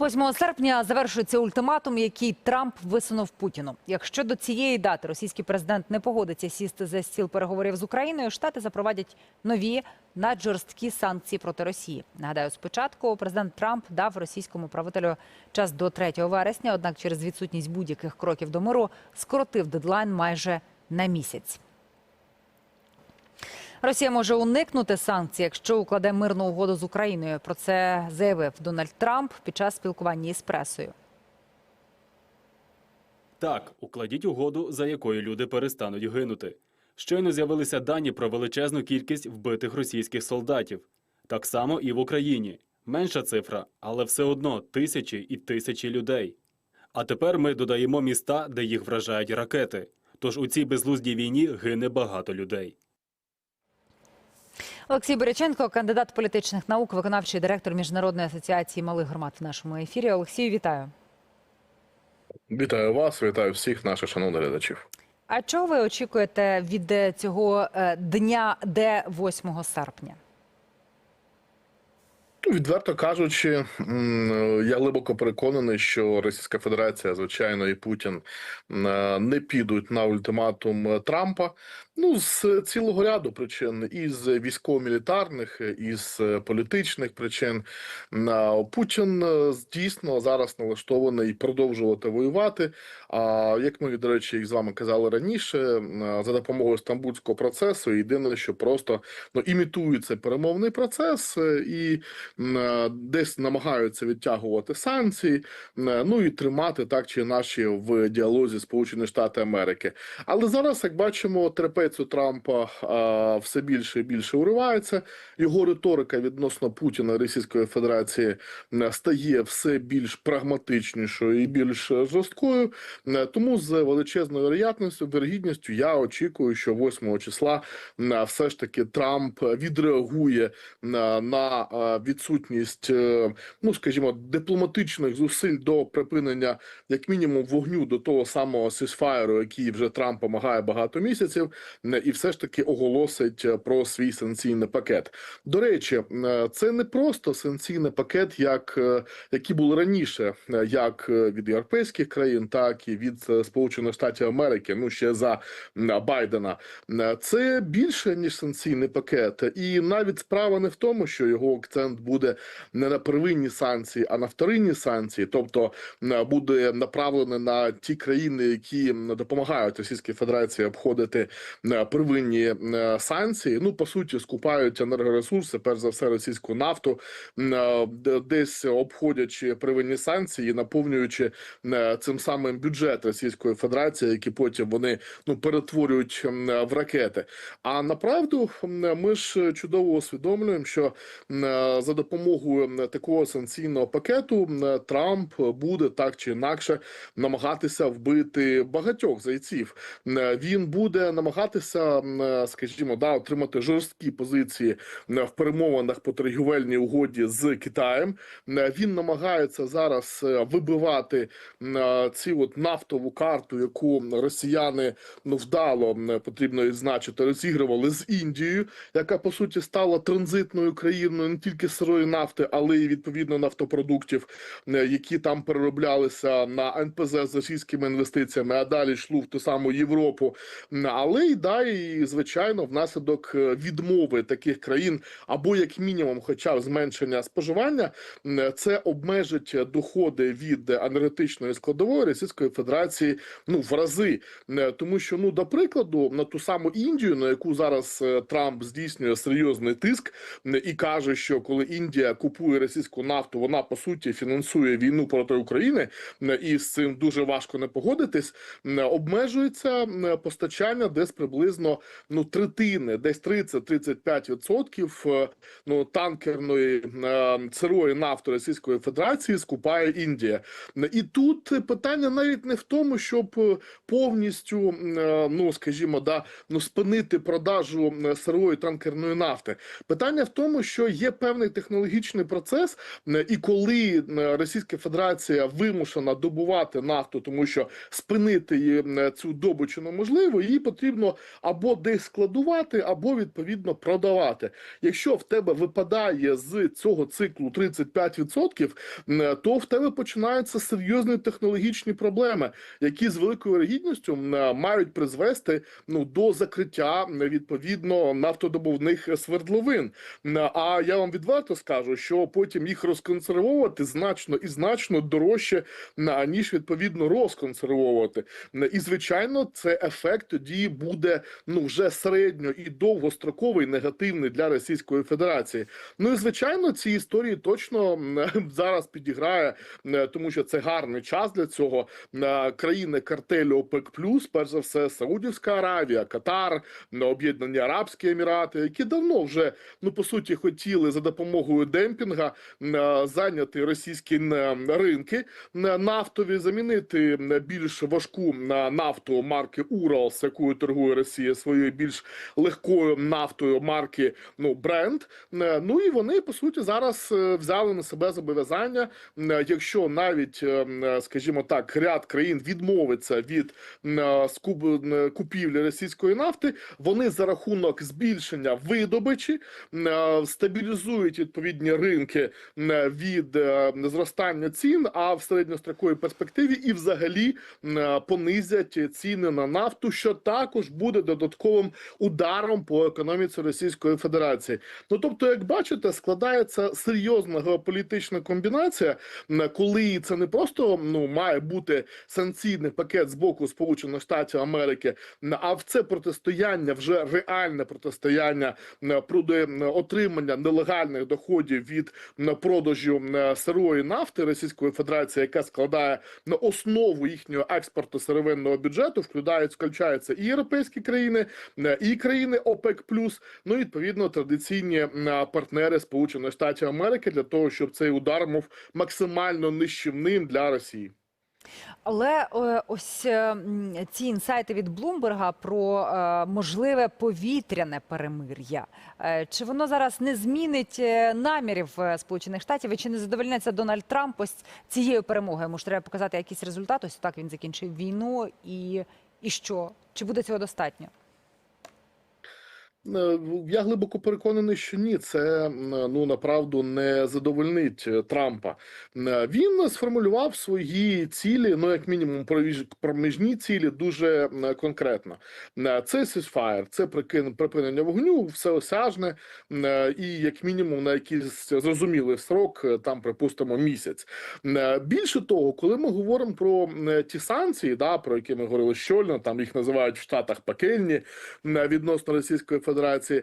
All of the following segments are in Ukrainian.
8 серпня завершується ультиматум, який Трамп висунув Путіну. Якщо до цієї дати російський президент не погодиться сісти за стіл переговорів з Україною, штати запровадять нові наджорсткі санкції проти Росії. Нагадаю, спочатку президент Трамп дав російському правителю час до 3 вересня, однак через відсутність будь-яких кроків до миру скоротив дедлайн майже на місяць. Росія може уникнути санкцій, якщо укладе мирну угоду з Україною. Про це заявив Дональд Трамп під час спілкування із пресою. Так, укладіть угоду, за якою люди перестануть гинути. Щойно з'явилися дані про величезну кількість вбитих російських солдатів. Так само і в Україні. Менша цифра, але все одно тисячі і тисячі людей. А тепер ми додаємо міста, де їх вражають ракети. Тож у цій безлуздій війні гине багато людей. Олексій Боряченко, кандидат політичних наук, виконавчий директор Міжнародної асоціації малих громад в нашому ефірі. Олексію, вітаю. Вітаю вас, вітаю всіх наших шановних глядачів. А чого ви очікуєте від е, цього е, дня, де 8 серпня? Відверто кажучи, я глибоко переконаний, що Російська Федерація, звичайно, і Путін не підуть на ультиматум Трампа. Ну, з цілого ряду причин, із військово-мілітарних, із політичних причин. Путін е, дійсно зараз налаштований продовжувати воювати. А як ми, до речі, як з вами казали раніше, за допомогою стамбульського процесу, єдине, що просто ну, імітується перемовний процес е, і е, десь намагаються відтягувати санкції, е, ну і тримати так чи інакше в діалозі Сполучені Штати Америки. Але зараз, як бачимо, терпець у Трампа все більше і більше уривається. Його риторика відносно Путіна Російської Федерації м, стає все більш прагматичнішою і більш е, жорсткою. Тому з величезною вероятністю, вірогідністю я очікую, що 8 числа м, все ж таки Трамп відреагує на, е, відсутність, е, ну скажімо, дипломатичних зусиль до припинення, як мінімум, вогню до того самого сісфайру, який вже Трамп помагає багато місяців, і все ж таки оголосить е, про свій санкційний пакет. До речі, е, це не просто санкційний пакет, як е, які були раніше, е, як е, від європейських країн, так і від е, Сполучених Штатів Америки. Ну ще за Байдена. Е, Це більше ніж санкційний пакет, і навіть справа не в тому, що його акцент буде не на первинні санкції, а на вторинні санкції, тобто буде направлений на ті країни, які допомагають Російській Федерації обходити первинні м, санкції. Ну по суті, скупають енергоресурси, перш за все, російську нафту, е, десь обходячи первинні санкції, наповнюючи е, цим самим бюджет Російської Федерації, які потім вони ну перетворюють в ракети. А направду ми ж чудово усвідомлюємо, що е, за допомогою такого санкційного пакету Трамп буде так чи інакше намагатися вбити багатьох зайців. Він буде намагатися, м, е, скажімо, да, отримати жорсткі позиції в перемовинах по торгівельній угоді з Китаєм. Він намагається зараз е, вибивати е, ці от нафтову карту, яку росіяни ну вдало потрібно відзначити, розігрували з Індією, яка по суті стала транзитною країною не тільки сирої нафти, але й відповідно нафтопродуктів, е, які там перероблялися на НПЗ з російськими інвестиціями, а далі йшло в ту саму Європу. Але й далі, звичайно, внаслідок е, відмови таких країн, або як мінімум, хоча б зменшення споживання, це обмежить доходи від енергетичної складової Російської Федерації ну в рази. Тому що, ну до прикладу, на ту саму Індію, на яку зараз е, Трамп здійснює серйозний тиск, і каже, що коли Індія купує російську нафту, вона по суті фінансує війну проти України, і з цим дуже важко не погодитись. Обмежується постачання десь приблизно ну третини, десь 30-35% е, ну танкерної е, сирої нафти Російської Федерації скупає Індія. І тут питання навіть не в тому, щоб е, повністю, е, ну скажімо, да ну спинити продажу сирої танкерної нафти. Питання в тому, що є певний технологічний процес, і коли Російська Федерація вимушена добувати нафту, тому що спинити її цю добичу неможливо, їй потрібно або десь складувати, або відповідно продавати. Якщо в тебе випадає з цього циклу 35%, м, то в тебе починаються серйозні технологічні проблеми, які з великою вірогідністю мають призвести ну до закриття відповідно нафтодобувних свердловин. А я вам відверто скажу, що потім їх розконсервовувати значно і значно дорожче ніж відповідно розконсервовувати. І звичайно, це ефект тоді буде ну вже середньо і довгостроковий негативний для Російської Федерації. Ну і звичайно, ці історії точно зараз підіграє, тому що це гарний час для цього. Країни картелю ОПЕК+, перш за все, Саудівська Аравія, Катар, Об'єднані Арабські Емірати, які давно вже ну по суті хотіли за допомогою демпінга зайняти російські ринки нафтові, замінити більш важку нафту марки Уралс, якою торгує Росія своєю більш легкою нафтою марки ну Бренд. Ну і вони по суті зараз е, взяли на себе зобов'язання. Якщо навіть, е, скажімо так, ряд країн відмовиться від купівлі російської нафти, вони за рахунок збільшення видобичі е, стабілізують відповідні ринки від е, зростання цін, а в середньостроковій перспективі і взагалі е, понизять ціни на нафту, що також додатковим ударом по економіці Російської Федерації. Ну тобто, як бачите, складається серйозна геополітична комбінація, коли це не просто ну має бути санкційний пакет з боку Сполучених Штатів Америки, а в це протистояння вже реальне протистояння проти отримання нелегальних доходів від продажу сирої нафти Російської Федерації, яка складає на основу їхнього експорту сировинного бюджету, включають включаються і європейські країни, і країни ОПЕК+, ну і відповідно традиційні партнери Сполучених Штатів Америки для того, щоб цей удар був максимально нищівним для Росії. Але е, ось е, ці інсайти від Блумберга про е, можливе повітряне перемир'я. Е, Чи воно зараз не змінить е, намірів е, Сполучених Штатів? І чи не задовольниться Дональд Трамп ось цією перемогою? Ж треба показати якийсь результат. Ось так він закінчив війну. І, і що? Чи буде цього достатньо? Е, Я глибоко переконаний, що ні, це ну направду не задовольнить е, Трампа. Е, Він сформулював свої цілі, ну як мінімум проміж- проміжні цілі, дуже конкретно. Це ceasefire, це припинення вогню, всеосяжне і як мінімум на якийсь зрозумілий срок, там припустимо місяць. Більше того, коли ми говоримо про ті санкції, да про які ми говорили щойно, там їх називають в Штатах пекельні відносно Російської Федерації. Е,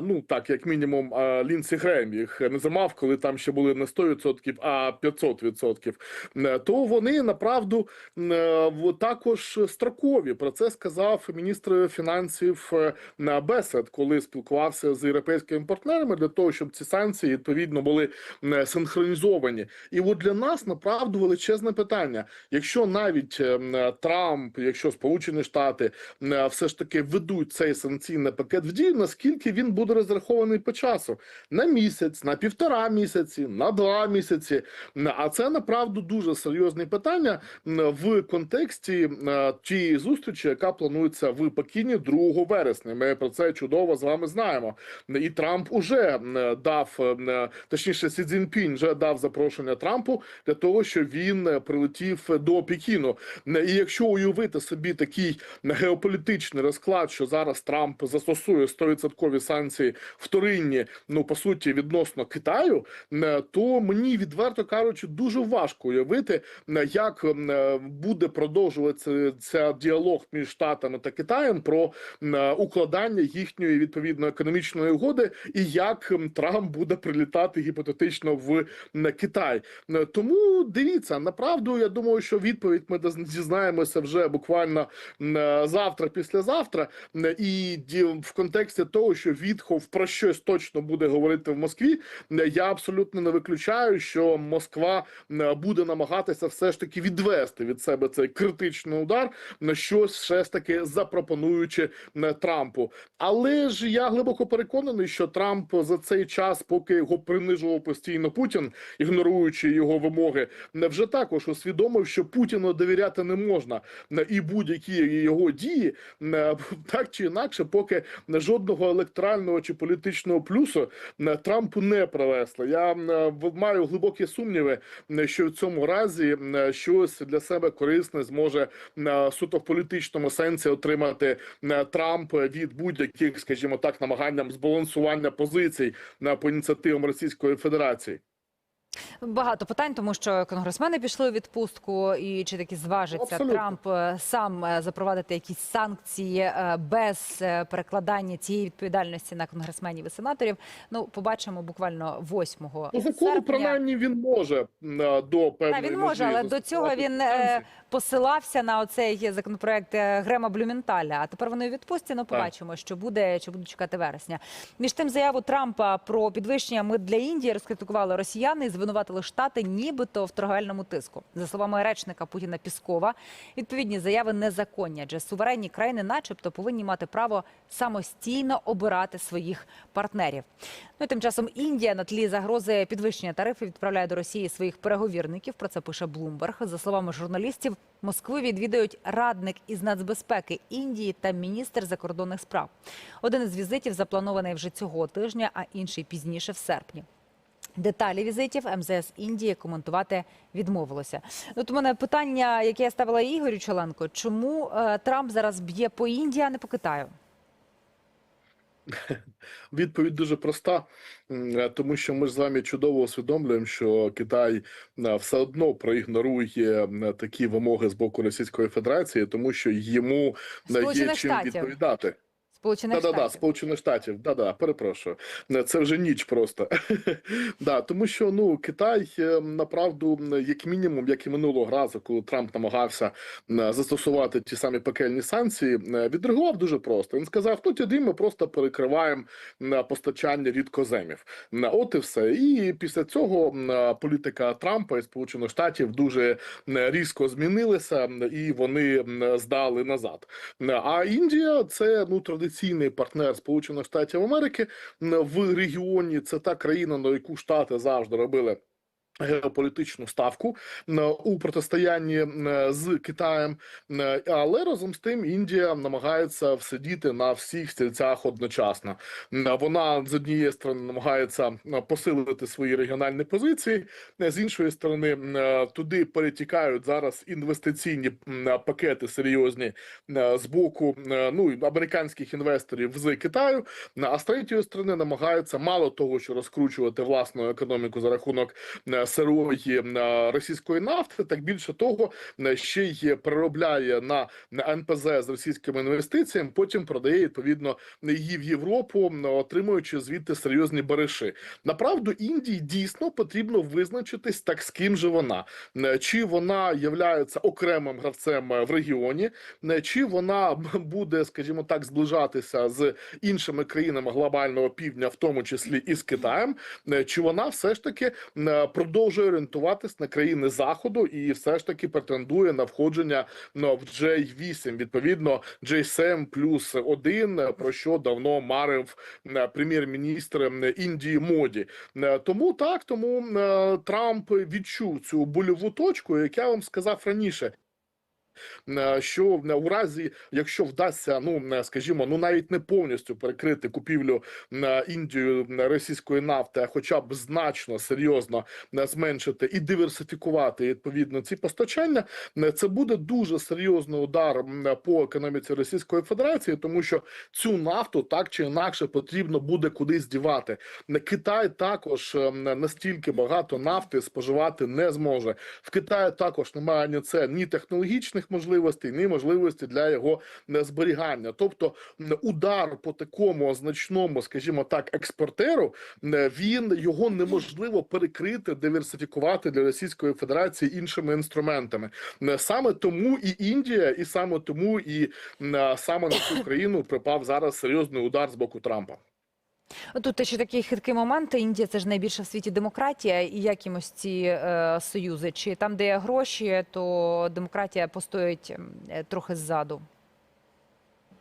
Ну так, як мінімум, Лінсі Грем їх називав, коли там ще були не 100%, а 500%. Е, То вони направду е, також строкові. Про це сказав міністр фінансів е, на Бесед, коли спілкувався з європейськими партнерами для того, щоб ці санкції відповідно були синхронізовані. І от для нас направду величезне питання. Якщо навіть Трамп, якщо Сполучені Штати все ж таки ведуть цей санкційний пакет в дію, наскільки він буде розрахований по часу? На місяць, на півтора місяці, на два місяці. А це направду дуже серйозне питання в контексті е, тієї зустрічі, яка планується в Пекіні 2 вересня. Ми про це чудово з вами знаємо. І Трамп уже дав, точніше, Сі Цзіньпінь вже дав запрошення Трампу для того, щоб він е, прилетів до Пекіну. І якщо уявити собі такий геополітичний розклад, що зараз Трамп застосує 100% санкції вторинні, ну по суті, відносно Китаю, е, то мені відверто кажучи, дуже важко уявити, е, як е, буде продовжуватися діалог між Штатами та Китаєм про укладання їхньої відповідно економічної угоди, і як Трамп буде прилітати гіпотетично в Китай. Тому дивіться, направду я думаю, що відповідь ми дізнаємося вже буквально завтра, післязавтра. І в контексті того, що Вітхов про щось точно буде говорити в Москві, я абсолютно не виключаю, що Москва е, буде намагатися все ж таки відвести від себе цей критичний удар на щось все ж таки запропонуючи е, Трампу. Але ж я глибоко переконаний, що Трамп за цей час, поки його принижував постійно Путін, ігноруючи його вимоги, не вже також усвідомив, що Путіну довіряти не можна Е, і будь-які його дії так чи інакше, поки жодного електорального чи політичного плюсу е, Трампу не привезли. Я е, маю глибокі сумніви, е, що в цьому разі щось для себе корисне зможе суто в політичному сенсі отримати Трамп від будь-яких, скажімо так, намаганням збалансування позицій по ініціативам Російської Федерації. Багато питань, тому що конгресмени пішли у відпустку, і чи таки зважиться Абсолютно. Трамп е, сам е, запровадити якісь санкції е, без перекладання цієї відповідальності на конгресменів і сенаторів. Ну, побачимо буквально 8 По серпня. принаймні, він може до певної Та він може, але до цього він санкції. посилався на оцей законопроект Грема Блюменталя. А тепер вони у відпустці. Ну побачимо, що буде, чи будуть чекати вересня. Між тим, заяву Трампа про підвищення мит для Індії розкритикували росіяни і звинуватили штати, нібито в торговельному тиску. За словами речника Путіна Піскова, відповідні заяви незаконні, адже суверенні країни, начебто, повинні мати право самостійно обирати своїх партнерів. Ну і тим часом Індія на тлі загрози підвищення тарифів відправляє до Росії своїх переговірників. Про це пише Блумберг. За словами журналістів, Москви відвідують радник із нацбезпеки Індії та міністр закордонних справ. Один із візитів запланований вже цього тижня, а інший пізніше в серпні. Деталі візитів МЗС Індії коментувати відмовилося. От у мене питання, яке я ставила Ігорю Чоленко: чому е, Трамп зараз б'є по Індії, а не по Китаю? Відповідь дуже проста, е, тому що ми ж з вами чудово усвідомлюємо, що Китай е, все одно проігнорує такі вимоги з боку Російської Федерації, тому що йому є чим відповідати. Сполучених Да-да-да, Сполучених Штатів, да-да, перепрошую. Е, Це вже ніч просто. да, тому що ну Китай е, направду, як мінімум, як і минулого разу, коли Трамп намагався застосувати ті самі пекельні санкції, е, відреагував дуже просто. Він сказав: ну тоді ми просто перекриваємо постачання рідкоземів. От і все. І після цього політика Трампа і Сполучених Штатів дуже різко змінилася, і вони здали назад. А Індія це ну традиційний партнер Сполучених Штатів Америки в регіоні. Це та країна, на яку штати завжди робили. Геополітичну ставку м, у протистоянні з Китаєм, але разом з тим Індія намагається всидіти на всіх стільцях одночасно. Вона з однієї сторони намагається посилити свої регіональні позиції, з іншої сторони туди перетікають зараз інвестиційні пакети серйозні е, з боку е, ну американських інвесторів з Китаю. А з третьої сторони намагаються мало того, що розкручувати власну економіку за рахунок е, сирої російської нафти, так більше того, ще й переробляє на НПЗ з російськими інвестиціями. Потім продає відповідно її в Європу, отримуючи звідти серйозні бариші. Направду Індії дійсно потрібно визначитись так, з ким же вона. Чи вона являється окремим гравцем е, в регіоні, чи вона буде, скажімо так, зближатися з іншими країнами глобального півдня, в тому числі і з Китаєм, чи вона все ж таки е, продовжує орієнтуватись на країни заходу і все ж таки претендує на входження ну, в J8, відповідно J7 плюс один, е, про що давно марив прем'єр-міністр Індії Моді. Тому так, тому Трамп відчув цю больову точку, як я вам сказав раніше. Е, Що е, у разі, якщо вдасться, ну е, скажімо, ну навіть не повністю перекрити купівлю Індію російської нафти, а хоча б значно серйозно зменшити і диверсифікувати відповідно ці постачання, це буде дуже серйозний удар по економіці Російської Федерації, тому що цю нафту так чи інакше потрібно буде кудись дівати. Китай також настільки багато нафти споживати не зможе. В Китаї також немає ні це ні технологічних економічних можливостей, ні можливості для його е, зберігання. Тобто удар по такому значному, скажімо так, експортеру, е, він його неможливо перекрити, диверсифікувати для Російської Федерації іншими інструментами. Е, Саме тому і Індія, і саме тому і саме на цю країну припав зараз серйозний удар з боку Трампа. Тут ще такий хиткий момент. Індія це ж найбільша в світі демократія, і як їм ці е, союзи? Чи там, де є гроші, то демократія постоїть е, трохи ззаду?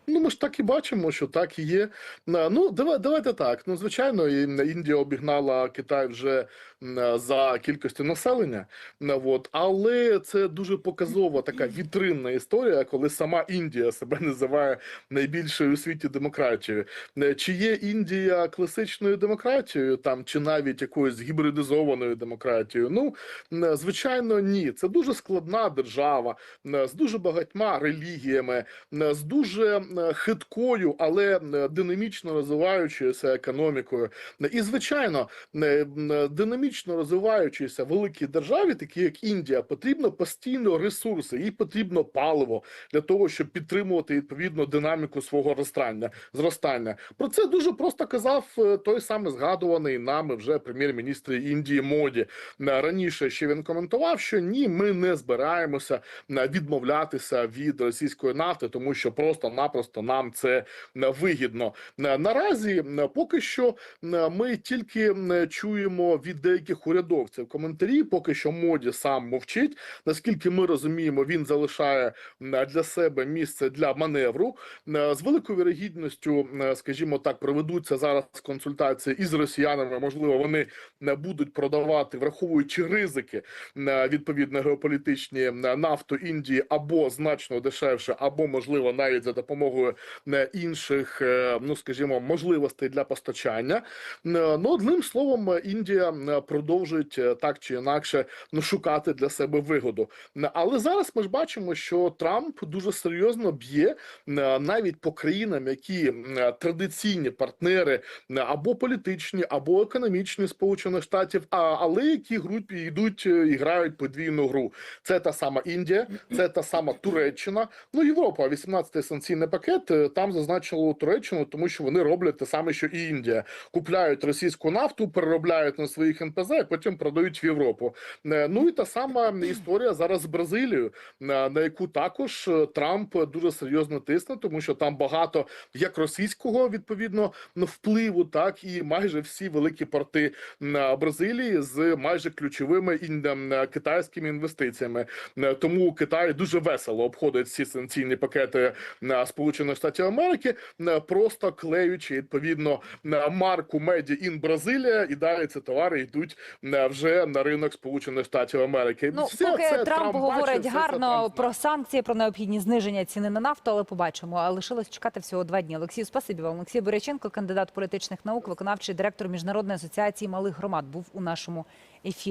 Ну, ми ж так і бачимо, що так і є. Ну, давай, давайте так. Ну, звичайно, і Індія обігнала Китай вже за кількістю населення. На, от. Але це дуже показова така вітринна історія, коли сама Індія себе називає найбільшою у світі демократією. Е, Чи є Індія класичною демократією, там, чи навіть якоюсь гібридизованою демократією? Ну, звичайно, ні. Це дуже складна держава з дуже багатьма релігіями, з дуже хиткою, але м, динамічно розвиваючоюся економікою. І, звичайно, м, динамічно розвиваючійся великій державі, такі як Індія, потрібно постійно ресурси, їй потрібно паливо для того, щоб підтримувати відповідно динаміку свого зростання. зростання. Про це дуже просто казав е, той самий згадуваний нами вже прем'єр-міністр Індії Моді. Е, Раніше ще він коментував, що ні, ми не збираємося е, відмовлятися від російської нафти, тому що просто-напросто нам це вигідно. Наразі поки що ми тільки чуємо від деяких урядовців коментарі. Поки що моді сам мовчить. Наскільки ми розуміємо, він залишає для себе місце для маневру. З великою вірогідністю, скажімо так, проведуться зараз консультації із росіянами. Можливо, вони не будуть продавати, враховуючи ризики відповідно геополітичні нафту Індії або значно дешевше, або можливо навіть за допомогою е, інших, е, ну скажімо, можливостей для постачання. Е, Ну, одним словом, Індія продовжить так чи інакше ну, шукати для себе вигоду. Але зараз ми ж бачимо, що Трамп дуже серйозно б'є навіть по країнам, які традиційні партнери або політичні, або економічні Сполучених Штатів, але які групі йдуть і грають подвійну гру. Це та сама Індія, це та сама Туреччина. Ну Європа, 18-й санкційний пакет е, там зазначило Туреччину, тому що вони роблять те саме, що і Індія. Купляють російську нафту, переробляють на своїх НПЗ, а потім продають в Європу. Е, Ну і та сама історія зараз з Бразилією, на на яку також е, Трамп дуже серйозно тисне, тому що там багато як російського відповідно впливу, так і майже всі великі порти Бразилії з майже ключовими китайськими інвестиціями. Е, Тому Китай дуже весело обходить всі санкційні пакети на Сполучених Штатів Америки, е, просто клеючи відповідно марку Made in Бразилія, і далі ці товари йдуть е, вже на ринок Сполучених Штатів Америки. Ну, Все поки це Трамп бачить, говорить це гарно Трамп про санкції, про необхідність зниження ціни на нафту, але побачимо. А лишилось чекати всього два дні. Олексію, спасибі вам. Олексій Боряченко, кандидат політичних наук, виконавчий директор Міжнародної асоціації малих громад, був у нашому ефірі.